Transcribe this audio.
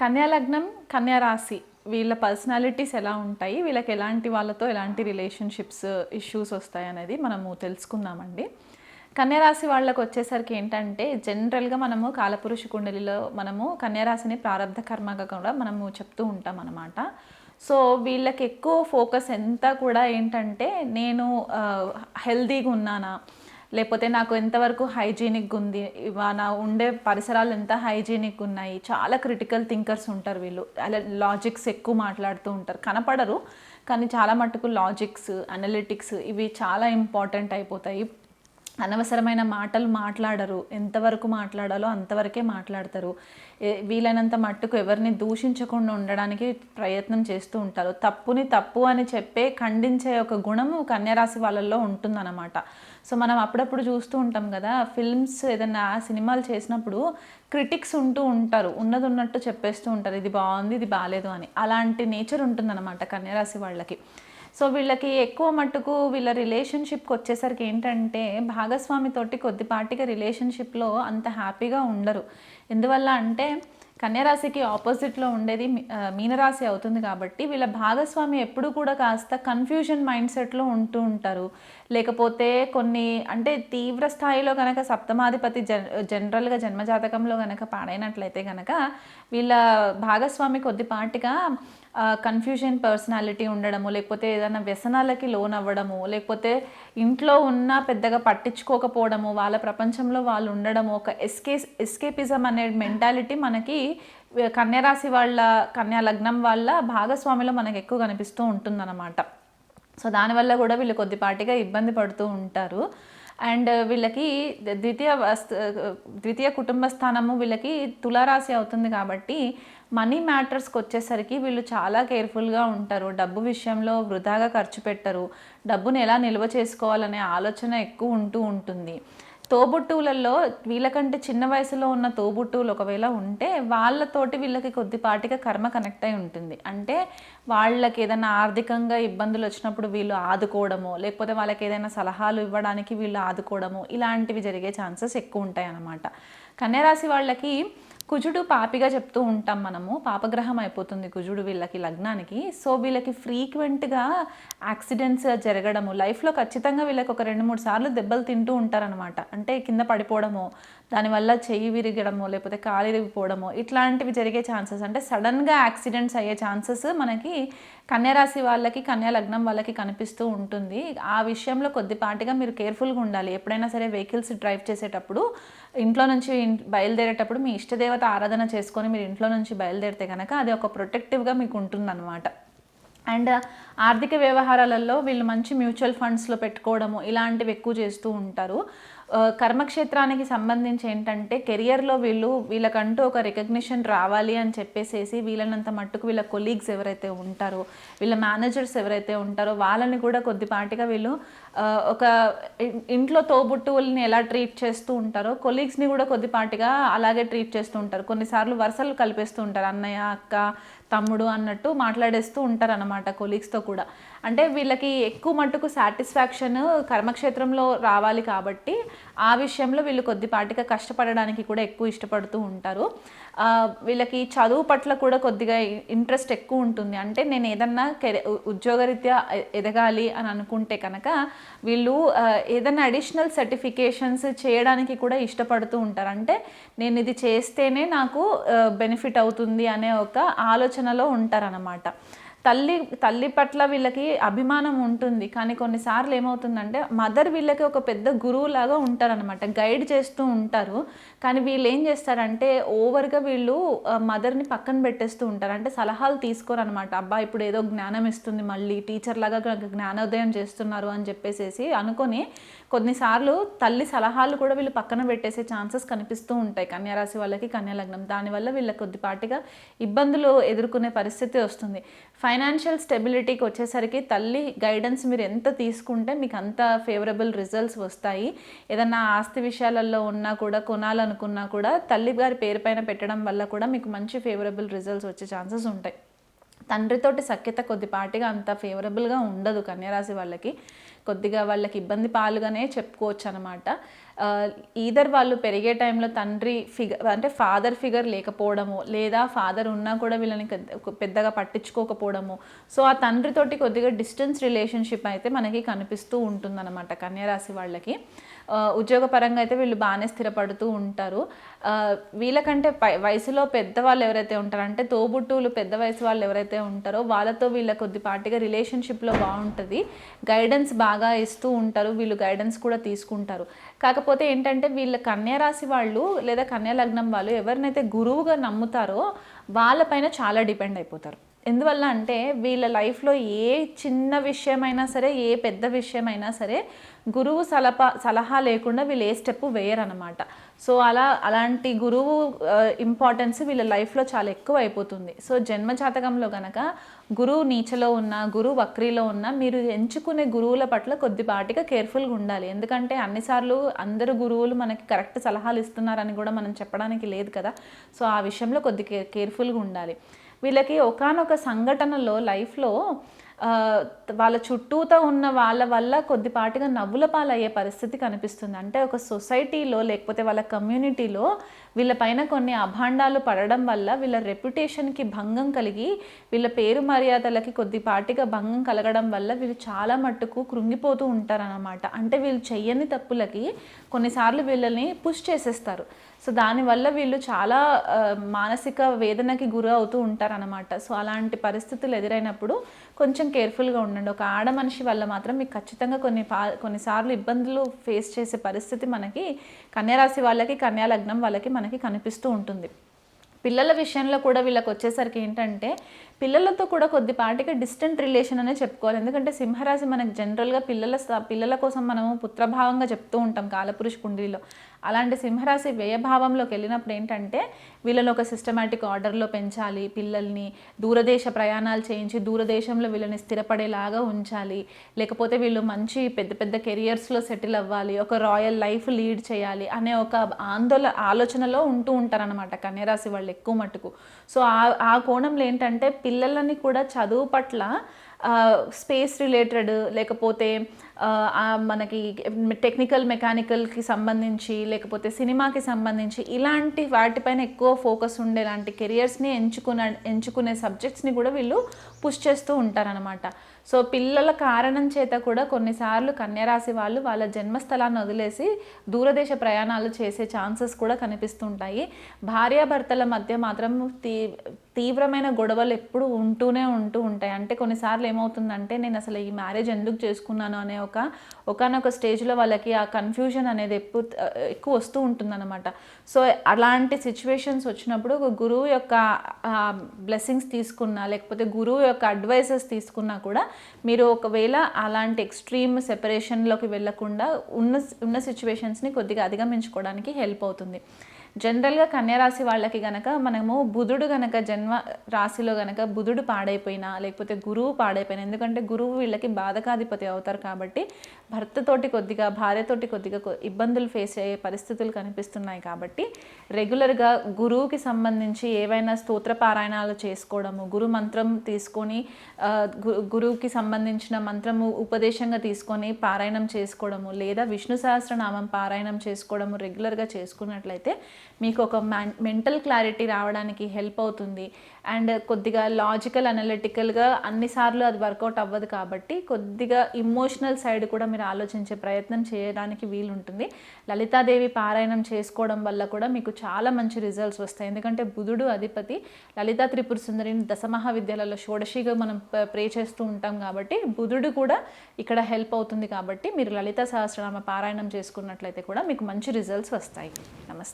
కన్యా లగ్నం కన్యా రాశి వీళ్ళ పర్సనాలిటీస్ ఎలా ఉంటాయి? వీళ్ళకి ఎలాంటి వాళ్ళతో ఎలాంటి రిలేషన్షిప్స్ ఇష్యూస్ వస్తాయి అనేది మనము తెలుసుకుందామండి. కన్యారాశి వాళ్ళకు వచ్చేసరికి ఏంటంటే జనరల్గా మనము కాలపురుష కుండలిలో మనము కన్యారాశిని ప్రారంధ కర్మగా కూడా మనము చెప్తూ ఉంటాం అనమాట సో వీళ్ళకి ఎక్కువ ఫోకస్ ఎంత కూడా ఏంటంటే నేను హెల్దీగా ఉన్నానా లేకపోతే నాకు ఎంతవరకు హైజీనిక్ ఉంది ఇవా- నా ఉండే పరిసరాలు ఎంత హైజీనిక్ ఉన్నాయి చాలా క్రిటికల్ థింకర్స్ ఉంటారు వీళ్ళు. అలా లాజిక్స్ ఎక్కువ మాట్లాడుతూ ఉంటారు. కనపడరు కానీ చాలా మటుకు లాజిక్స్ అనలిటిక్స్ ఇవి చాలా ఇంపార్టెంట్ అయిపోతాయి. అనవసరమైన మాటలు మాట్లాడరు. ఎంతవరకు మాట్లాడాలో అంతవరకే మాట్లాడతారు. వీలైనంత మట్టుకు ఎవరిని దూషించకుండా ఉండడానికి ప్రయత్నం చేస్తూ ఉంటారు. తప్పుని తప్పు అని చెప్పే ఖండించే ఒక గుణము కన్యారాశి వాళ్ళల్లో ఉంటుందన్నమాట. సో మనం అప్పుడప్పుడు చూస్తూ ఉంటాం కదా ఫిల్మ్స్ ఏదైనా సినిమాలు చేసినప్పుడు క్రిటిక్స్ ఉంటూ ఉంటారు. ఉన్నది ఉన్నట్టు చెప్పేస్తూ ఉంటారు. ఇది బాగుంది ఇది బాగాలేదు అని. అలాంటి నేచర్ ఉంటుందన్నమాట కన్యారాశి వాళ్ళకి. సో వీళ్ళకి ఎక్కువ మట్టుకు వీళ్ళ రిలేషన్షిప్కి వచ్చేసరికి ఏంటంటే భాగస్వామితోటి కొద్దిపాటిగా రిలేషన్షిప్లో అంత హ్యాపీగా ఉండరు. ఎందువల్ల అంటే కన్యరాశికి ఆపోజిట్లో ఉండేది మీనరాశి అవుతుంది కాబట్టి వీళ్ళ భాగస్వామి ఎప్పుడు కూడా కాస్త కన్ఫ్యూజన్ మైండ్ సెట్లో ఉంటూ ఉంటారు. లేకపోతే కొన్ని అంటే తీవ్ర స్థాయిలో కనుక సప్తమాధిపతి జన్ జనరల్గా జన్మజాతకంలో కనుక పాడైనట్లయితే కనుక వీళ్ళ భాగస్వామి కొద్దిపాటిగా కన్ఫ్యూజన్ పర్సనాలిటీ ఉండడము లేకపోతే ఏదైనా వ్యసనాలకి లోన్ అవ్వడము లేకపోతే ఇంట్లో ఉన్న పెద్దగా పట్టించుకోకపోవడము వాళ్ళ ప్రపంచంలో వాళ్ళు ఉండడము ఒక ఎస్కే ఎస్కేపిజం అనే మెంటాలిటీ మనకి కన్యారాశి వాళ్ళ కన్యా లగ్నం వాళ్ళ భాగస్వామిలో మనకు ఎక్కువ కనిపిస్తూ ఉంటుందన్నమాట. సో దానివల్ల కూడా వీళ్ళు కొద్దిపాటిగా ఇబ్బంది పడుతూ ఉంటారు. అండ్ వీళ్ళకి ద్వితీయ ద్వితీయ కుటుంబ స్థానము వీళ్ళకి తులారాశి అవుతుంది కాబట్టి మనీ మ్యాటర్స్కి వచ్చేసరికి వీళ్ళు చాలా కేర్ఫుల్గా ఉంటారు. డబ్బు విషయంలో వృధాగా ఖర్చు పెట్టరు. డబ్బుని ఎలా నిల్వ చేసుకోవాలనే ఆలోచన ఎక్కువ ఉంటూ ఉంటుంది. తోబుట్టువులలో వీళ్ళకంటే చిన్న వయసులో ఉన్న తోబుట్టువులు ఒకవేళ ఉంటే వాళ్ళతోటి వీళ్ళకి కొద్దిపాటిగా కర్మ కనెక్ట్ అయి ఉంటుంది. అంటే వాళ్ళకి ఏదైనా ఆర్థికంగా ఇబ్బందులు వచ్చినప్పుడు వీళ్ళు ఆదుకోవడము లేకపోతే వాళ్ళకి ఏదైనా సలహాలు ఇవ్వడానికి వీళ్ళు ఆదుకోవడము ఇలాంటివి జరిగే ఛాన్సెస్ ఎక్కువ ఉంటాయి అన్నమాట కన్యరాశి వాళ్ళకి కుజుడు పాపిగా చెప్తూ ఉంటాం మనము. పాపగ్రహం అయిపోతుంది కుజుడు వీళ్ళకి లగ్నానికి. సో వీళ్ళకి ఫ్రీక్వెంట్గా యాక్సిడెంట్స్ జరగడము లైఫ్లో ఖచ్చితంగా వీళ్ళకి ఒక రెండు మూడు సార్లు దెబ్బలు తింటూ ఉంటారనమాట అంటే కింద పడిపోవడము దానివల్ల చెయ్యి విరిగడము లేకపోతే కాలు ఇరిగిపోవడము ఇట్లాంటివి జరిగే ఛాన్సెస్. అంటే సడన్గా యాక్సిడెంట్స్ అయ్యే ఛాన్సెస్ మనకి కన్యారాశి వాళ్ళకి కన్యా లగ్నం వాళ్ళకి కనిపిస్తూ ఉంటుంది. ఆ విషయంలో కొద్దిపాటిగా మీరు కేర్ఫుల్గా ఉండాలి. ఎప్పుడైనా సరే వెహికల్స్ డ్రైవ్ చేసేటప్పుడు ఇంట్లో నుంచి బయలుదేరేటప్పుడు మీ ఇష్టదేవత ఆరాధన చేసుకొని మీరు ఇంట్లో నుంచి బయలుదేరితే కనుక అది ఒక ప్రొటెక్టివ్గా మీకు ఉంటుందన్నమాట. అండ్ ఆర్థిక వ్యవహారాలలో వీళ్ళు మంచి మ్యూచువల్ ఫండ్స్లో పెట్టుకోవడము ఇలాంటివి ఎక్కువ చేస్తూ ఉంటారు. కర్మక్షేత్రానికి సంబంధించి ఏంటంటే కెరియర్లో వీళ్ళు వీళ్ళకంటూ ఒక రికగ్నిషన్ రావాలి అని చెప్పేసేసి వీళ్ళనంత మట్టుకు వీళ్ళ కొలీగ్స్ ఎవరైతే ఉంటారో వీళ్ళ మేనేజర్స్ ఎవరైతే ఉంటారో వాళ్ళని కూడా కొద్దిపాటిగా వీళ్ళు ఒక ఇంట్లో తోబుట్టువుల్ని ఎలా ట్రీట్ చేస్తూ ఉంటారో కొలీగ్స్ని కూడా కొద్దిపాటిగా అలాగే ట్రీట్ చేస్తూ ఉంటారు. కొన్నిసార్లు వరుసలు కలిపేస్తూ ఉంటారు. అన్నయ్య అక్క తమ్ముడు అన్నట్టు మాట్లాడేస్తూ ఉంటారు అన్నమాట కొలీగ్స్తో కూడా. అంటే వీళ్ళకి ఎక్కువ మట్టుకు సాటిస్ఫాక్షన్ కర్మక్షేత్రంలో రావాలి కాబట్టి ఆ విషయంలో వీళ్ళు కొద్దిపాటిగా కష్టపడడానికి కూడా ఎక్కువ ఇష్టపడుతూ ఉంటారు. వీళ్ళకి చదువు పట్ల కూడా కొద్దిగా ఇంట్రెస్ట్ ఎక్కువ ఉంటుంది. అంటే నేను ఏదన్నా కెరి ఉద్యోగరీత్యా ఎదగాలి అని అనుకుంటే కనుక వీళ్ళు ఏదైనా అడిషనల్ సర్టిఫికేషన్స్ చేయడానికి కూడా ఇష్టపడుతూ ఉంటారు. అంటే నేను ఇది చేస్తేనే నాకు బెనిఫిట్ అవుతుంది అనే ఒక ఆలోచనలో ఉంటారన్నమాట. తల్లి తల్లి పట్ల వీళ్ళకి అభిమానం ఉంటుంది. కానీ కొన్నిసార్లు ఏమవుతుందంటే మదర్ వీళ్ళకి ఒక పెద్ద గురువులాగా ఉంటారనమాట గైడ్ చేస్తూ ఉంటారు. కానీ వీళ్ళు ఏం చేస్తారంటే ఓవర్గా వీళ్ళు మదర్ని పక్కన పెట్టేస్తూ ఉంటారు. అంటే సలహాలు తీసుకోరు అనమాట అబ్బా ఇప్పుడు ఏదో జ్ఞానం ఇస్తుంది మళ్ళీ టీచర్ లాగా జ్ఞానోదయం చేస్తున్నారు అని చెప్పేసేసి అనుకొని కొన్నిసార్లు తల్లి సలహాలు కూడా వీళ్ళు పక్కన పెట్టేసే ఛాన్సెస్ కనిపిస్తూ ఉంటాయి. కన్యారాశి వాళ్ళకి కన్యాలగ్నం. దానివల్ల వీళ్ళ కొద్దిపాటిగా ఇబ్బందులు ఎదుర్కొనే పరిస్థితి వస్తుంది. ఫైనాన్షియల్ స్టెబిలిటీకి వచ్చేసరికి తల్లి గైడెన్స్ మీరు ఎంత తీసుకుంటే మీకు అంత ఫేవరబుల్ రిజల్ట్స్ వస్తాయి. ఏదన్నా ఆస్తి విషయాలలో ఉన్నా కూడా కొనాలనుకున్నా కూడా తల్లి గారి పేరు పైన పెట్టడం వల్ల కూడా మీకు మంచి ఫేవరబుల్ రిజల్ట్స్ వచ్చే ఛాన్సెస్ ఉంటాయి. తండ్రితోటి సఖ్యత కొద్దిపాటిగా అంత ఫేవరబుల్గా ఉండదు కన్యరాశి వాళ్ళకి. కొద్దిగా వాళ్ళకి ఇబ్బంది పాలుగానే చెప్పుకోవచ్చు అనమాట ఈధర్ వాళ్ళు పెరిగే టైంలో తండ్రి ఫిగర్ అంటే ఫాదర్ ఫిగర్ లేకపోవడము లేదా ఫాదర్ ఉన్నా కూడా వీళ్ళని పెద్ద- పెద్దగా పట్టించుకోకపోవడము సో ఆ తండ్రితోటి కొద్దిగా డిస్టెన్స్ రిలేషన్షిప్ అయితే మనకి కనిపిస్తూ ఉంటుందన్నమాట కన్యరాశి వాళ్ళకి. ఉద్యోగపరంగా అయితే వీళ్ళు బాగానే స్థిరపడుతూ ఉంటారు. వీళ్ళకంటే పై వయసులో పెద్దవాళ్ళు ఎవరైతే ఉంటారో అంటే తోబుట్టువులు పెద్ద వయసు వాళ్ళు ఎవరైతే ఉంటారో వాళ్ళతో వీళ్ళ కొద్దిపాటిగా రిలేషన్షిప్లో బాగుంటుంది. గైడెన్స్ బాగా ఇస్తూ ఉంటారు. వీళ్ళు గైడెన్స్ కూడా తీసుకుంటారు. కాకపోతే ఏంటంటే వీళ్ళ కన్యా రాశి వాళ్ళు లేదా కన్యా లగ్నం వాళ్ళు ఎవరినైతే గురువుగా నమ్ముతారో వాళ్ళపైన చాలా డిపెండ్ అయిపోతారు. ఎందువల్ల అంటే వీళ్ళ లైఫ్లో ఏ చిన్న విషయమైనా సరే ఏ పెద్ద విషయమైనా సరే గురువు సలపా సలహా లేకుండా వీళ్ళు ఏ స్టెప్ వేయరనమాట సో అలా అలాంటి గురువు ఇంపార్టెన్స్ వీళ్ళ లైఫ్లో చాలా ఎక్కువ అయిపోతుంది సో జన్మ జాతకంలో గనక గురువు నీచలో ఉన్న గురువు వక్రీలో ఉన్న మీరు ఎంచుకునే గురువుల పట్ల కొద్దిపాటిగా కేర్ఫుల్గా ఉండాలి. ఎందుకంటే అన్నిసార్లు అందరు గురువులు మనకి కరెక్ట్ సలహాలు ఇస్తున్నారని కూడా మనం చెప్పడానికి లేదు కదా. సో ఆ విషయంలో కొద్ది కేర్ఫుల్గా ఉండాలి. వీళ్ళకి ఒకానొక సంఘటనలో లైఫ్లో వాళ్ళ చుట్టూతో ఉన్న వాళ్ళ వల్ల కొద్దిపాటిగా నవ్వుల పాలయ్యే పరిస్థితి కనిపిస్తుంది. అంటే ఒక సొసైటీలో లేకపోతే వాళ్ళ కమ్యూనిటీలో వీళ్ళ పైన కొన్ని అభాండాలు పడడం వల్ల వీళ్ళ రెప్యుటేషన్కి భంగం కలిగి వీళ్ళ పేరు మర్యాదలకి కొద్దిపాటిగా భంగం కలగడం వల్ల వీళ్ళు చాలా మట్టుకు కృంగిపోతూ ఉంటారన్నమాట. అంటే వీళ్ళు చెయ్యని తప్పులకి కొన్నిసార్లు వీళ్ళని పుష్ చేసేస్తారు. సో దానివల్ల వీళ్ళు చాలా మానసిక వేదనకి గురి అవుతూ ఉంటారనమాట సో అలాంటి పరిస్థితులు ఎదురైనప్పుడు కొంచెం కేర్ఫుల్గా ఉండండి. ఒక ఆడ మనిషి వల్ల మాత్రం మీకు ఖచ్చితంగా కొన్ని పా కొన్నిసార్లు ఇబ్బందులు ఫేస్ చేసే పరిస్థితి మనకి కన్యారాశి వాళ్ళకి కన్యా లగ్నం వాళ్ళకి మనకి కనిపిస్తూ ఉంటుంది. పిల్లల విషయంలో కూడా వీళ్ళకి వచ్చేసరికి ఏంటంటే పిల్లలతో కూడా కొద్దిపాటిగా డిస్టెంట్ రిలేషన్ అనే చెప్పుకోవాలి. ఎందుకంటే సింహరాశి మనకు జనరల్గా పిల్లల స- పిల్లల కోసం మనము పుత్రభావంగా చెప్తూ ఉంటాం కాలపురుష కుండలిలో అలాంటి సింహరాశి వ్యయభావంలోకి వెళ్ళినప్పుడు ఏంటంటే వీళ్ళని ఒక సిస్టమేటిక్ ఆర్డర్లో పెంచాలి పిల్లల్ని దూరదేశ ప్రయాణాలు చేయించి దూరదేశంలో వీళ్ళని స్థిరపడేలాగా ఉంచాలి. లేకపోతే వీళ్ళు మంచి పెద్ద పెద్ద కెరియర్స్లో సెటిల్ అవ్వాలి ఒక రాయల్ లైఫ్ లీడ్ చేయాలి అనే ఒక ఆందోళన ఆలోచనలో ఉంటూ ఉంటారనమాట కన్యరాశి వాళ్ళు ఎక్కువ మటుకు సో ఆ ఆ కోణంలో ఏంటంటే పిల్లలని కూడా చదువు పట్ల స్పేస్ రిలేటెడ్ లేకపోతే మనకి టెక్నికల్ మెకానికల్కి సంబంధించి లేకపోతే సినిమాకి సంబంధించి ఇలాంటి వాటిపైన ఎక్కువ ఫోకస్ ఉండేలాంటి కెరియర్స్ని ఎంచుకున్న ఎంచుకునే సబ్జెక్ట్స్ని కూడా వీళ్ళు పుష్ చేస్తూ ఉంటారనమాట సో పిల్లల కారణం చేత కూడా కొన్నిసార్లు కన్యరాశి వాళ్ళు వాళ్ళ జన్మస్థలాన్ని వదిలేసి దూరదేశ ప్రయాణాలు చేసే ఛాన్సెస్ కూడా కనిపిస్తుంటాయి. భార్యాభర్తల మధ్య మాత్రం తీ తీవ్రమైన గొడవలు ఎప్పుడు ఉంటూనే ఉంటూ ఉంటాయి. అంటే కొన్నిసార్లు ఏమవుతుందంటే నేను అసలు ఈ మ్యారేజ్ ఎందుకు చేసుకున్నాను అనే ఒక ఒకనొక స్టేజ్లో వాళ్ళకి ఆ కన్ఫ్యూజన్ అనేది ఎప్పుడు ఎక్కువ వస్తూ ఉంటుందన్నమాట. సో అలాంటి సిచ్యువేషన్స్ వచ్చినప్పుడు ఒక గురువు యొక్క బ్లెస్సింగ్స్ తీసుకున్నా లేకపోతే గురువు యొక్క అడ్వైసెస్ తీసుకున్నా కూడా మీరు ఒకవేళ అలాంటి ఎక్స్ట్రీమ్ సెపరేషన్లోకి వెళ్ళకుండా ఉన్న ఉన్న సిచ్యువేషన్స్ని కొద్దిగా అధిగమించుకోవడానికి హెల్ప్ అవుతుంది. జనరల్గా కన్యారాశి వాళ్ళకి గనక మనము బుధుడు గనక జన్మ రాశిలో గనక బుధుడు పాడైపోయినా లేకపోతే గురువు పాడైపోయినా ఎందుకంటే గురువు వీళ్ళకి బాధకాధిపతి అవుతారు కాబట్టి భర్తతోటి కొద్దిగా భార్యతోటి కొద్దిగా ఇబ్బందులు ఫేస్ అయ్యే పరిస్థితులు కనిపిస్తున్నాయి కాబట్టి రెగ్యులర్గా గురువుకి సంబంధించి ఏవైనా స్తోత్ర పారాయణాలు చేసుకోవడము గురు మంత్రం తీసుకొని గు- గురువుకి సంబంధించిన మంత్రము ఉపదేశంగా తీసుకొని పారాయణం చేసుకోవడము లేదా విష్ణు సహస్రనామం పారాయణం చేసుకోవడము రెగ్యులర్గా చేసుకున్నట్లయితే మీకు ఒక మెంటల్ క్లారిటీ రావడానికి హెల్ప్ అవుతుంది. అండ్ కొద్దిగా లాజికల్ అనలిటికల్గా అన్నిసార్లు అది వర్కౌట్ అవ్వదు కాబట్టి కొద్దిగా ఇమోషనల్ సైడ్ కూడా మీరు ఆలోచించే ప్రయత్నం చేయడానికి వీలుంటుంది. లలితాదేవి పారాయణం చేసుకోవడం వల్ల కూడా మీకు చాలా మంచి రిజల్ట్స్ వస్తాయి. ఎందుకంటే బుధుడు అధిపతి లలితా త్రిపుర సుందరిని దశమహావిద్యాలలో షోడశిగా మనం ప్రే చేస్తూ ఉంటాం కాబట్టి బుధుడు కూడా ఇక్కడ హెల్ప్ అవుతుంది కాబట్టి మీరు లలిత సహస్రనామ పారాయణం చేసుకున్నట్లయితే కూడా మీకు మంచి రిజల్ట్స్ వస్తాయి. నమస్తే.